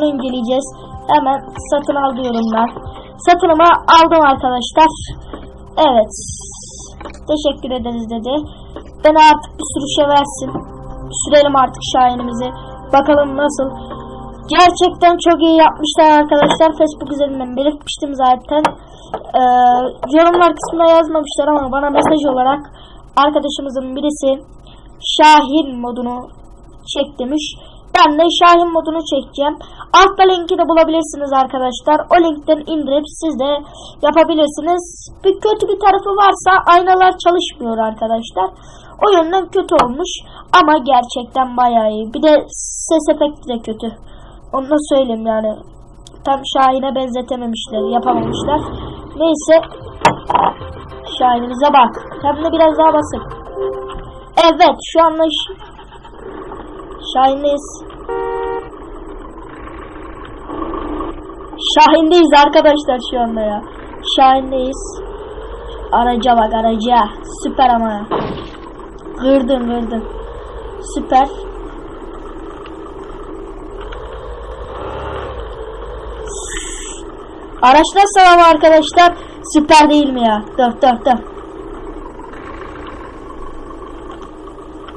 inceleyeceğiz. Hemen satın al diyorum ben. Satınıma aldım arkadaşlar. Evet. Teşekkür ederiz dedi. Beni artık bir sürüşe versin. Sürelim artık Şahin'imizi. Bakalım nasıl. Gerçekten çok iyi yapmışlar arkadaşlar. Facebook üzerinden belirtmiştim zaten. Ee, yorumlar kısmına yazmamışlar ama bana mesaj olarak arkadaşımızın birisi Şahin modunu çek demiş. De Şahin modunu çekeceğim. Altta linki de bulabilirsiniz arkadaşlar. O linkten indirip siz de yapabilirsiniz. Bir kötü bir tarafı varsa aynalar çalışmıyor arkadaşlar. O yönden kötü olmuş ama gerçekten bayağı iyi. Bir de ses efekti de kötü. Onu da söyleyeyim yani. Tam Şahin'e benzetememişler, yapamamışlar. Neyse. Şahin'imize bak. Hem de biraz daha basık. Evet şu anda Şahin'deyiz. Şahin'deyiz arkadaşlar şu anda ya. Şahin'deyiz. Araca bak araca. Süper ama. Kırdın kırdın. Süper. Araç nasıl ama arkadaşlar? Süper değil mi ya? Dur dur dur.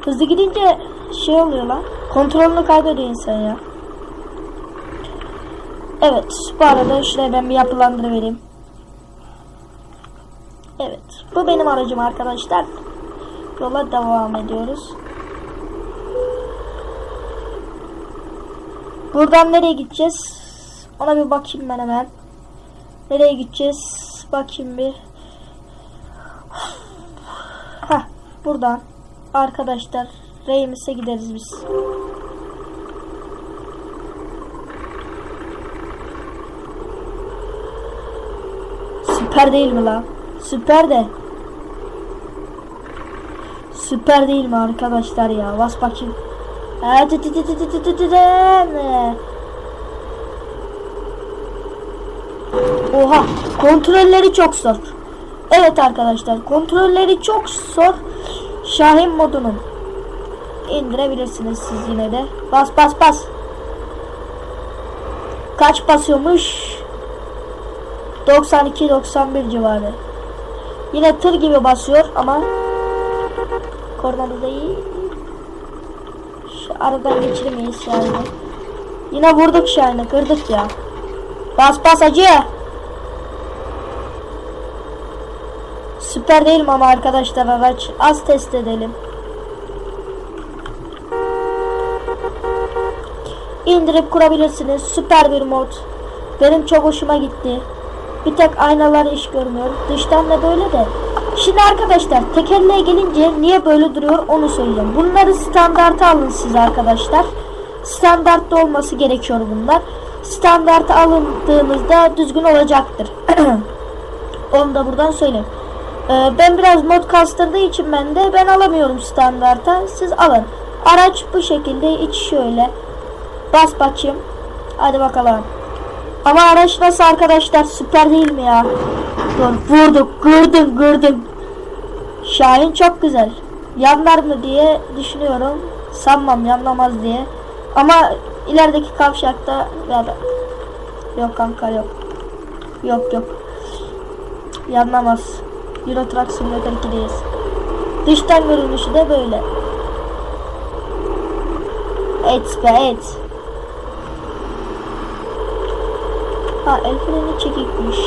Hızlı gidince şey oluyor lan. Kontrolünü kaybediyor insan ya. Evet. Bu arada şuraya ben bir yapılandırıvereyim. Evet. Bu benim aracım arkadaşlar. Yola devam ediyoruz. Buradan nereye gideceğiz? Ona bir bakayım ben hemen. Nereye gideceğiz? Bakayım bir. Heh, buradan. Arkadaşlar Reymes'e gideriz biz. Süper değil mi lan? Süper de. Süper değil mi arkadaşlar ya? Bas bakayım. Oha kontrolleri çok zor. Evet arkadaşlar kontrolleri çok zor. Şahin modunu indirebilirsiniz siz yine de. Bas bas bas. Kaç basıyormuş? 92-91 civarı. Yine tır gibi basıyor ama kornamızda iyi. Şu aradan geçirmeyiz yani. Yine vurduk Şahin'i kırdık ya. Bas bas acı. Süper değil mi ama arkadaşlar araç? Az test edelim. İndirip kurabilirsiniz. Süper bir mod. Benim çok hoşuma gitti. Bir tek aynalar iş görmüyor. Dıştan da böyle de. Şimdi arkadaşlar tekerleğe gelince niye böyle duruyor onu söyleyeceğim. Bunları standarta alın siz arkadaşlar. Standartta olması gerekiyor bunlar. Standarta alındığınızda düzgün olacaktır. onu da buradan söyleyeyim. Ee, ben biraz mod kastırdığı için ben de ben alamıyorum standarta. Siz alın. Araç bu şekilde iç şöyle. Bas bakayım. Hadi bakalım. Ama araç nasıl arkadaşlar süper değil mi ya? Dur vurduk kırdım kırdım. Şahin çok güzel. Yanlar mı diye düşünüyorum. Sanmam yanlamaz diye. Ama ilerideki kavşakta ya da yok kanka yok. Yok yok. Yanlamaz. Euro Truck Simulator 2'deyiz. Dıştan görünüşü de böyle. Et be et. Ha el freni çekikmiş.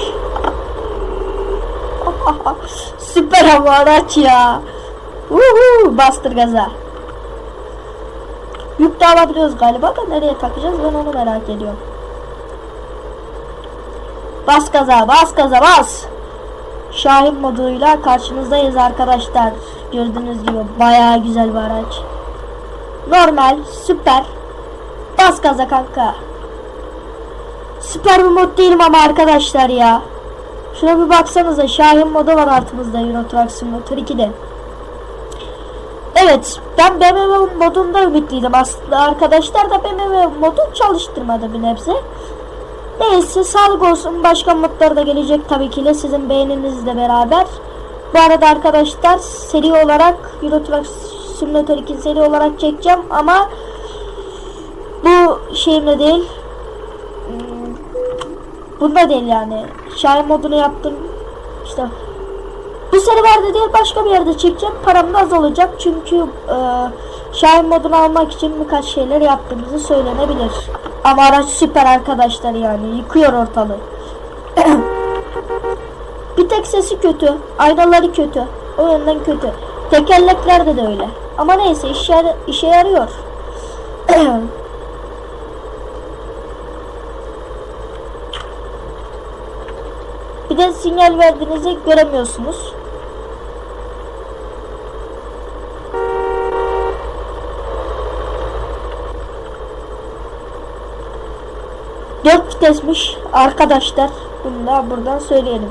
Süper ama araç ya. Uhu, bastır gaza. Yük de alabiliyoruz galiba da nereye takacağız ben onu merak ediyorum. Bas gaza bas gaza bas. Şahin moduyla karşınızdayız arkadaşlar. Gördüğünüz gibi bayağı güzel bir araç. Normal, süper. Bas gaza kanka. Süper bir mod değilim ama arkadaşlar ya. Şuna bir baksanıza Şahin modu var altımızda Euro Truck Simulator 2'de. Evet ben BMW modunda ümitliydim aslında arkadaşlar da BMW modu çalıştırmadı bir nebze. Neyse sağlık olsun başka modlar da gelecek tabii ki de sizin beğeninizle beraber. Bu arada arkadaşlar seri olarak Euro Truck Simulator 2 seri olarak çekeceğim ama bu şeyimle değil Bunda değil yani. Şahin modunu yaptım. İşte bu serverde değil başka bir yerde çekeceğim. Param da az olacak çünkü e, Şahin modunu almak için birkaç şeyler yaptığımızı söylenebilir. Ama araç süper arkadaşlar yani yıkıyor ortalığı. bir tek sesi kötü, aynaları kötü, o yönden kötü. Tekerleklerde de öyle. Ama neyse işe, işe yarıyor. De sinyal verdiğinizi göremiyorsunuz. Dört vitesmiş arkadaşlar. Bunu da buradan söyleyelim.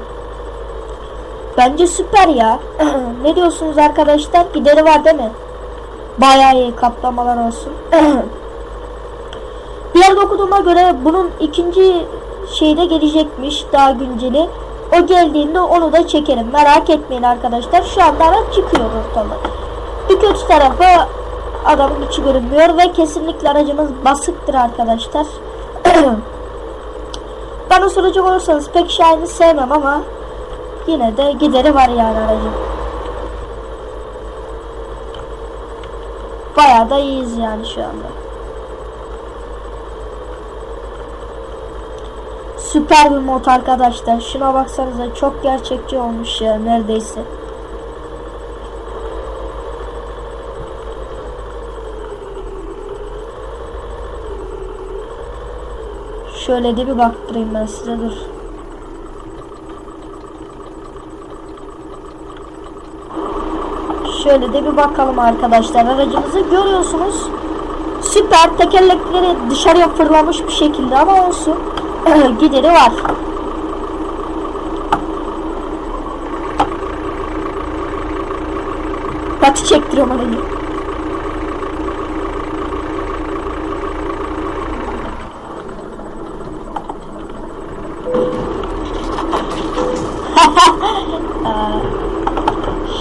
Bence süper ya. ne diyorsunuz arkadaşlar? Gideri var değil mi? Bayağı iyi kaplamalar olsun. Bir yerde okuduğuma göre bunun ikinci şeyde gelecekmiş daha günceli. O geldiğinde onu da çekerim. Merak etmeyin arkadaşlar. Şu anda araç çıkıyor ortalığa. Bir kötü tarafı adamın içi görünmüyor ve kesinlikle aracımız basıktır arkadaşlar. Bana soracak olursanız pek Shine'i sevmem ama yine de gideri var yani aracın. Bayağı da iyiyiz yani şu anda. Süper bir mod arkadaşlar. Şuna baksanıza çok gerçekçi olmuş ya neredeyse. Şöyle de bir baktırayım ben size dur. Şöyle de bir bakalım arkadaşlar. Aracımızı görüyorsunuz. Süper tekerlekleri dışarıya fırlamış bir şekilde ama olsun. Gideri var. Batı çektiriyorum aracı.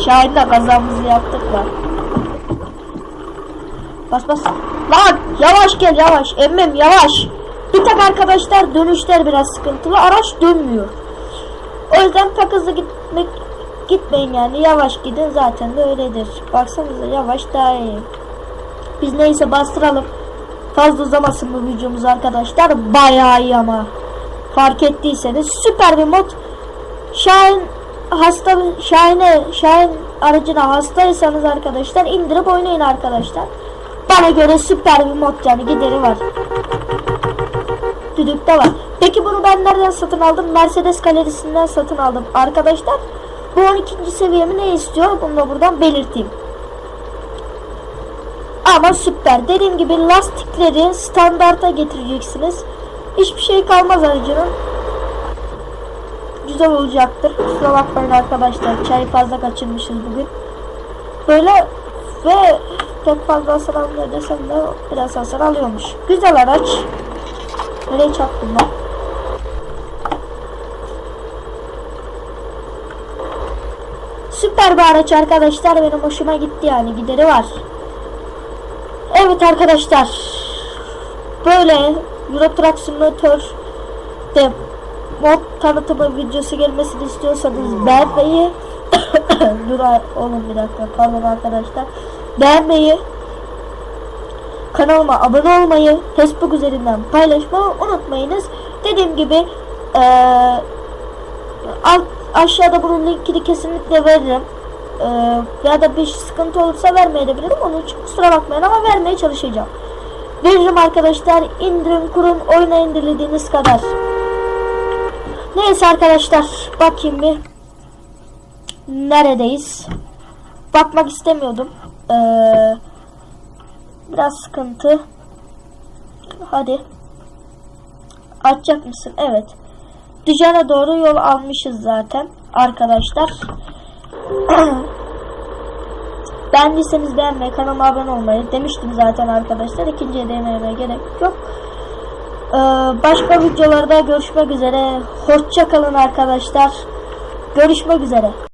Şahin'le kazamızı yaptık da. Bas bas. Lan yavaş gel yavaş. Emmem yavaş. Bir tek arkadaşlar dönüşler biraz sıkıntılı. Araç dönmüyor. O yüzden pek hızlı gitmek gitmeyin yani. Yavaş gidin zaten de öyledir. Baksanıza yavaş daha iyi. Biz neyse bastıralım. Fazla uzamasın bu videomuz arkadaşlar. Bayağı iyi ama. Fark ettiyseniz süper bir mod. Şahin hasta Şahin'e Şahin aracına hastaysanız arkadaşlar indirip oynayın arkadaşlar. Bana göre süper bir mod yani gideri var. Düdükte var. Peki bunu ben nereden satın aldım? Mercedes galerisinden satın aldım. Arkadaşlar bu 12. seviyemi ne istiyor? Bunu da buradan belirteyim. Ama süper. Dediğim gibi lastikleri standarta getireceksiniz. Hiçbir şey kalmaz aracının. Güzel olacaktır. Kusura bakmayın arkadaşlar. Çayı fazla kaçırmışız bugün. Böyle ve pek fazla hasar almıyor desem de biraz hasar alıyormuş. Güzel araç. Nereye çarptım ben? Süper bir araç arkadaşlar. Benim hoşuma gitti yani. Gideri var. Evet arkadaşlar. Böyle Euro Truck Simulator de mod tanıtımı videosu gelmesini istiyorsanız beğenmeyi Dur oğlum bir dakika pardon arkadaşlar. Beğenmeyi kanalıma abone olmayı, Facebook üzerinden paylaşmayı unutmayınız. Dediğim gibi eee alt aşağıda bunun linkini kesinlikle veririm. Eee ya da bir sıkıntı olursa vermeyebilirim. Onun için kusura bakmayın ama vermeye çalışacağım. Veririm arkadaşlar. indirin kurun oynayın dilediğiniz kadar. Neyse arkadaşlar bakayım bir neredeyiz? Bakmak istemiyordum. Ee, biraz sıkıntı. Hadi. Açacak mısın? Evet. Dijan'a doğru yol almışız zaten arkadaşlar. Beğendiyseniz beğenmeyi, kanalıma abone olmayı demiştim zaten arkadaşlar. İkinciye demeye gerek yok. Ee, başka videolarda görüşmek üzere. Hoşça kalın arkadaşlar. Görüşmek üzere.